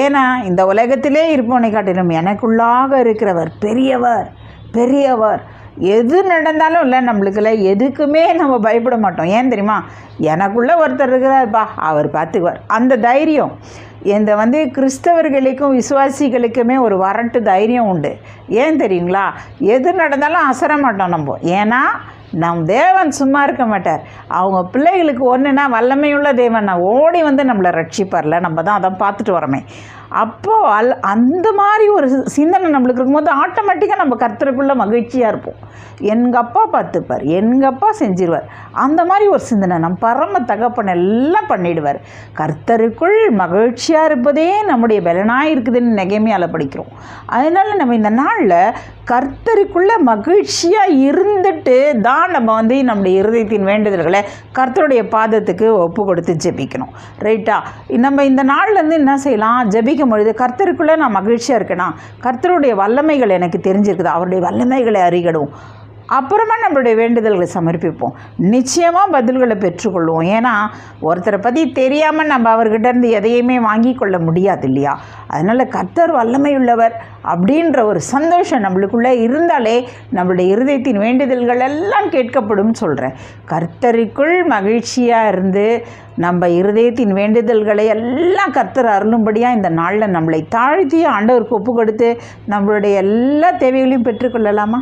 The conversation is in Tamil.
ஏன்னா இந்த உலகத்திலே இருப்பவனை காட்டிலும் எனக்குள்ளாக இருக்கிறவர் பெரியவர் பெரியவர். எது நடந்தாலும் இல்லை நம்மளுக்குல எதுக்குமே நம்ம பயப்பட மாட்டோம். ஏன் தெரியுமா? எனக்குள்ளே ஒருத்தர் இருக்கிறார்ப்பா அவர் பார்த்துக்குவார். அந்த தைரியம். இந்த வந்து கிறிஸ்தவர்களுக்கும் விசுவாசிகளுக்குமே ஒரு வரட்டு தைரியம் உண்டு. ஏன் தெரியுங்களா? எது நடந்தாலும் அசர மாட்டோம் நம்ம. ஏன்னா நம் தேவன் சும்மா இருக்க மாட்டார். அவங்க பிள்ளைகளுக்கு ஒன்றுனா வல்லமையுள்ள தேவன். நான் ஓடி வந்து நம்மளை ரட்சிப்பார்ல. நம்ம தான் அதை பார்த்துட்டு வரோமே அப்போது அல் அந்த மாதிரி ஒரு சிந்தனை நம்மளுக்கு இருக்கும்போது ஆட்டோமேட்டிக்காக நம்ம கர்த்தருக்குள்ள மகிழ்ச்சியாக இருப்போம். எங்கள் அப்பா பார்த்துப்பார் எங்கள் அப்பா செஞ்சிருவார். அந்த மாதிரி ஒரு சிந்தனை நம் பரம தகப்பன் எல்லாம் பண்ணிடுவார். கர்த்தருக்குள் மகிழ்ச்சியாக இருப்பதே நம்முடைய பலனாக இருக்குதுன்னு நெகைமையால் படிக்கிறோம். அதனால் நம்ம இந்த நாளில் கர்த்தருக்குள்ள மகிழ்ச்சியாக இருந்துட்டு தான் நம்ம வந்து நம்முடைய இருதயத்தின் வேண்டுதல்களை கர்த்தருடைய பாதத்துக்கு ஒப்பு கொடுத்து ஜெபிக்கணும் ரைட்டா நம்ம இந்த நாள்லேருந்து என்ன செய்யலாம்? ஜெபிக்கும் பொழுது கர்த்தருக்குள்ளே நான் மகிழ்ச்சியாக இருக்கேனா? கர்த்தருடைய வல்லமைகள் எனக்கு தெரிஞ்சிருக்குது? அவருடைய வல்லமைகளை அறிகிடும் அப்புறமா நம்மளுடைய வேண்டுதல்களை சமர்ப்பிப்போம். நிச்சயமாக பதில்களை பெற்றுக்கொள்வோம். ஏன்னா ஒருத்தரை பற்றி தெரியாமல் நம்ம அவர்கிட்ட இருந்து எதையுமே வாங்கி கொள்ள முடியாது இல்லையா? அதனால் கர்த்தர் வல்லமை உள்ளவர் அப்படின்ற ஒரு சந்தோஷம் நம்மளுக்குள்ளே இருந்தாலே நம்மளுடைய இருதயத்தின் வேண்டுதல்கள் எல்லாம் கேட்கப்படும் சொல்கிறேன் கர்த்தருக்குள் மகிழ்ச்சியாக இருந்து நம்ம இருதயத்தின் வேண்டுதல்களை எல்லாம் கர்த்தர் அருளும்படியாக இந்த நாளில் நம்மளை தாழ்த்தி ஆண்டவருக்கு ஒப்பு கொடுத்து நம்மளுடைய எல்லா தேவைகளையும் பெற்றுக்கொள்ளலாமா?